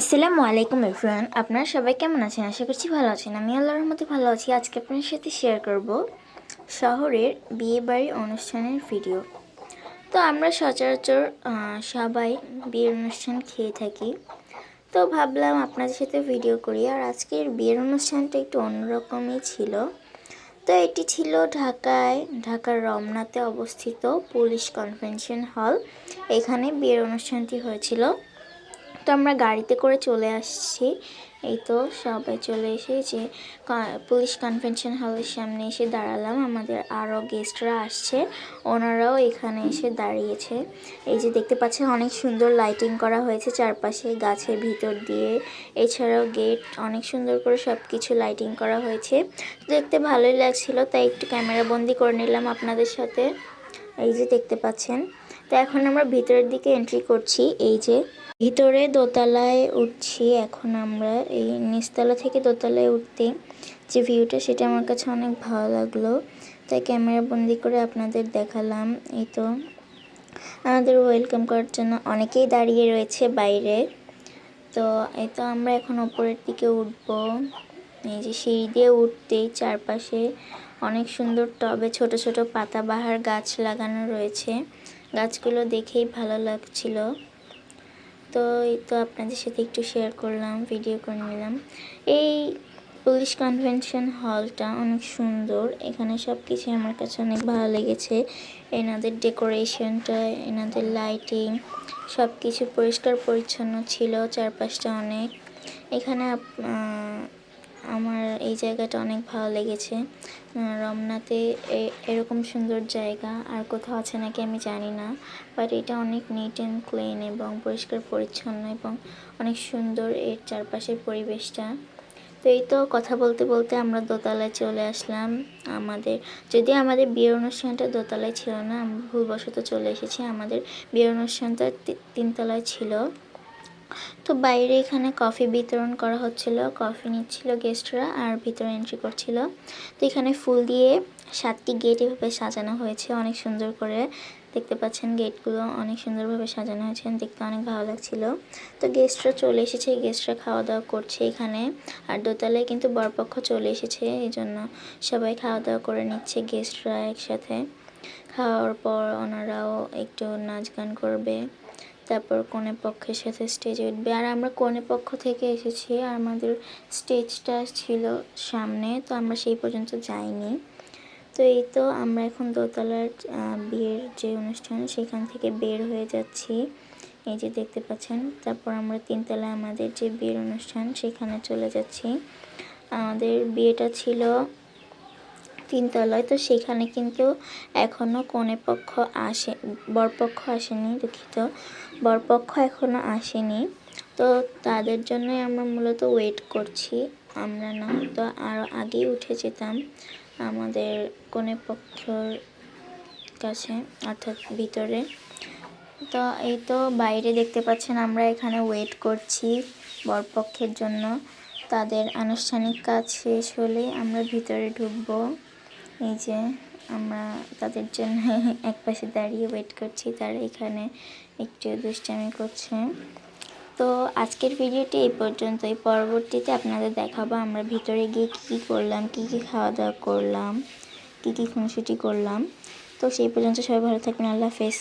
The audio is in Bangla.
আসসালামু আলাইকুম এভরিওয়ান আপনারা সবাই কেমন আছেন? আশা করছি ভালো আছেন। আমি আল্লাহর রহমতে ভালো আছি। আজকে আপনার সাথে শেয়ার করব শহরের বিয়ে বিয়েবাড়ির অনুষ্ঠানের ভিডিও তো আমরা সচরাচর সবাই বিয়ের অনুষ্ঠান খেয়ে থাকি। তো ভাবলাম আপনাদের সাথে ভিডিও করি। আর আজকের বিয়ের অনুষ্ঠানটা একটু অন্যরকমই ছিল। তো এটি ছিল ঢাকায়, ঢাকার রমনাতে অবস্থিত পুলিশ কনভেনশন হল এখানে বিয়ের অনুষ্ঠানটি হয়েছিল। তো আমরা গাড়িতে করে চলে আসছি। এই তো সবাই চলে এসে যে পুলিশ কনভেনশন হলের সামনে এসে দাঁড়ালাম। আমাদের আরও গেস্টরা আসছে। ওনারাও এখানে এসে দাঁড়িয়েছে। এই যে দেখতে পাচ্ছেন অনেক সুন্দর লাইটিং করা হয়েছে চারপাশে গাছের ভিতর দিয়ে। এছাড়াও গেট অনেক সুন্দর করে সব কিছু লাইটিং করা হয়েছে। দেখতে ভালোই লাগছিল, তাই একটু ক্যামেরা বন্দি করে নিলাম আপনাদের সাথে। এই যে দেখতে পাচ্ছেন। তো এখন আমরা ভিতরের দিকে এন্ট্রি করছি, এই যে ভিতরে দোতলায় উঠছি, এখন আমরা এই নিচতলা থেকে দোতলায় উঠতে যে ভিউটা সেটা আমার কাছে অনেক ভালো লাগল। তাই ক্যামেরা বন্দি করে আপনাদের দেখালাম, এই তো। আমাদের ওয়েলকাম করার জন্য অনেকেই দাঁড়িয়ে রয়েছে বাইরে। তো এই তো আমরা এখন ওপরের দিকে উঠবো। এই যে সিঁড়ি দিয়ে উঠতেই চারপাশে অনেক সুন্দর টবে ছোট ছোট পাতাবাহার গাছ লাগানো রয়েছে। গাছগুলো দেখেই ভালো লাগছিল। তো এই তো আপনাদের সাথে একটু শেয়ার করলাম ভিডিও করে নিলাম। এই পুলিশ কনভেনশন হলটা অনেক সুন্দর। এখানে সব কিছু আমার কাছে অনেক ভালো লেগেছে। এনাদের ডেকোরেশনটা এনাদের লাইটিং সব কিছু পরিষ্কার পরিচ্ছন্ন ছিল, চারপাশটা অনেক। এখানে আমার এই জায়গাটা অনেক ভালো লেগেছে। রমনাতে এরকম সুন্দর জায়গা আর কোথাও আছে নাকি আমি জানি না বাট এটা অনেক নিট অ্যান্ড ক্লিন এবং পরিষ্কার পরিচ্ছন্ন এবং অনেক সুন্দর এর চারপাশের পরিবেশটা। তো এই তো কথা বলতে বলতে আমরা দোতলায় চলে আসলাম। আমাদের, যদি আমাদের বিয়ের অনুষ্ঠানটা দোতলায় ছিল না, আমরা ভুলবশত চলে এসেছি। আমাদের বিয়ের অনুষ্ঠানটা তিনতলায় ছিল। তো বাইরে এখানে কফি বিতরণ করা হচ্ছিল, কফি নিচ্ছিল গেস্টরা আর ভিতরে এন্ট্রি করছিল। তো এখানে ফুল দিয়ে সাতটি গেট এভাবে সাজানো হয়েছে, অনেক সুন্দর করে। দেখতে পাচ্ছেন গেটগুলো অনেক সুন্দরভাবে সাজানো হয়েছে দেখতে অনেক ভালো লাগছিল। তো গেস্টরা চলে এসেছে, গেস্টরা খাওয়া দাওয়া করছে এখানে। আর দোতলায় কিন্তু বরপক্ষ চলে এসেছে এই জন্য সবাই খাওয়া দাওয়া করে নিচ্ছে গেস্টরা একসাথে। খাওয়ার পর ওনারাও একটু নাচ গান করবে। তারপর কনে পক্ষের সাথে স্টেজে উঠবে। আর আমরা কনে পক্ষ থেকে এসেছি আর আমাদের স্টেজটা ছিল সামনে, তো আমরা সেই পর্যন্ত যাইনি। তো এই তো আমরা এখন দোতলার বিয়ের যে অনুষ্ঠান, সেখান থেকে বের হয়ে যাচ্ছি। এই যে দেখতে পাচ্ছেন, তারপর আমরা তিনতলা আমাদের যে বিয়ের অনুষ্ঠান, সেখানে চলে যাচ্ছি। আমাদের বিয়েটা ছিল তিনতলায় তো সেখানে কিন্তু এখনও কনে পক্ষ আসে, বরপক্ষ আসেনি, দুঃখিত। বরপক্ষ এখনও আসেনি। তো তাদের জন্যই আমরা মূলত ওয়েট করছি। আমরা না, তো আরও আগেই উঠে যেতাম আমাদের কনে পক্ষর কাছে, অর্থাৎ ভিতরে। তো এই তো বাইরে দেখতে পাচ্ছেন আমরা এখানে ওয়েট করছি বরপক্ষের জন্য। তাদের আনুষ্ঠানিক কাজ শেষ হলে আমরা ভিতরে ঢুকবো। এই যে আমরা তাদের জন্য এক পাশে দাঁড়িয়ে ওয়েট করছি, তারা এখানে একটু দুষ্টামি করছে। তো আজকের ভিডিওটি এই পর্যন্তই। পরবর্তীতে আপনাদের দেখাবো আমরা ভিতরে গিয়ে কী কী করলাম, কী কী খাওয়া দাওয়া করলাম, কী কী খুনসুটি করলাম। তো সেই পর্যন্ত সবাই ভালো থাকবেন। আল্লাহ হাফেজ।